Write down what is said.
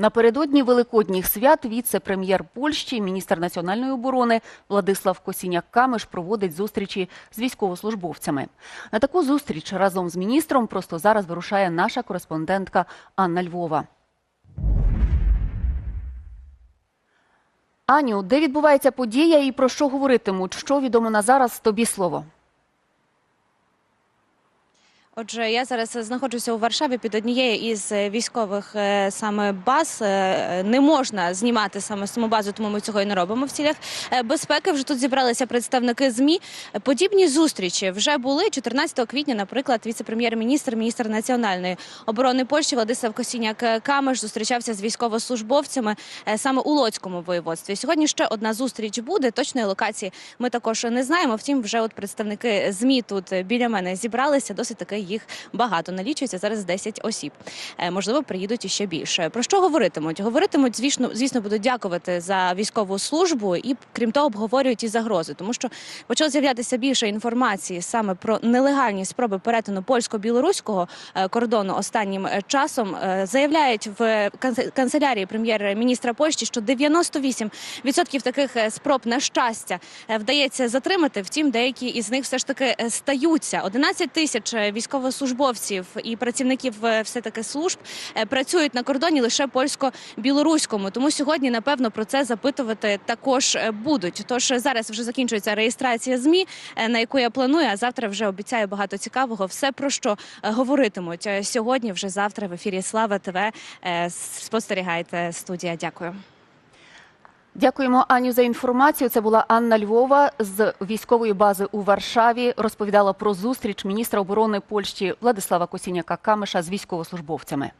Напередодні великодніх свят віце-прем'єр Польщі, міністр національної оборони Владислав Косіняк-Камиш проводить зустрічі з військовослужбовцями. На таку зустріч разом з міністром просто зараз вирушає наша кореспондентка Анна Львова. Аню, де відбувається подія і про що говоритимуть? Що відомо на зараз? Тобі слово. Отже, я зараз знаходжуся у Варшаві під однією із е, військових е, саме баз. Е, Не можна знімати саме саму базу, тому ми цього і не робимо в цілях безпеки. Вже тут зібралися представники змі. Подібні зустрічі вже були 14 квітня. Наприклад, віце-прем'єр-міністр, міністр національної оборони Польщі Владислав Косіняк Камеш зустрічався з військовослужбовцями саме у Лоцькому воєводстві. Сьогодні ще одна зустріч буде. Точної локації ми також не знаємо. Втім, вже от представники змі тут біля мене зібралися. Досить таки їх багато налічується зараз 10 осіб. Е, Можливо, приїдуть іще більше. Про що говоритимуть? Говоритимуть, звісно, звісно, будуть дякувати за військову службу і крім того, обговорюють і загрози, тому що почало з'являтися більше інформації саме про нелегальні спроби перетину польсько-білоруського е, кордону останнім е, часом. Заявляють в канцелярії прем'єр-міністра Польщі, що 98% таких спроб на щастя вдається затримати. Втім, деякі із них все ж таки стаються. 11 тисяч е, військовослужбовців і працівників е, все таки служб е, працюють на кордоні лише польсько-білоруському. Тому сьогодні, напевно, про це запитувати також е, будуть. Тож зараз вже закінчується реєстрація змі, на яку я планую. А завтра вже обіцяю багато цікавого. Все про що говоритимуть сьогодні. Вже завтра в ефірі Слава ТВ. Спостерігайте студія. Дякую. Дякуємо Аню за інформацію. Це була Анна Львова з військової бази у Варшаві. Розповідала про зустріч міністра оборони Польщі Владислава Косіняка Камиша з військовослужбовцями.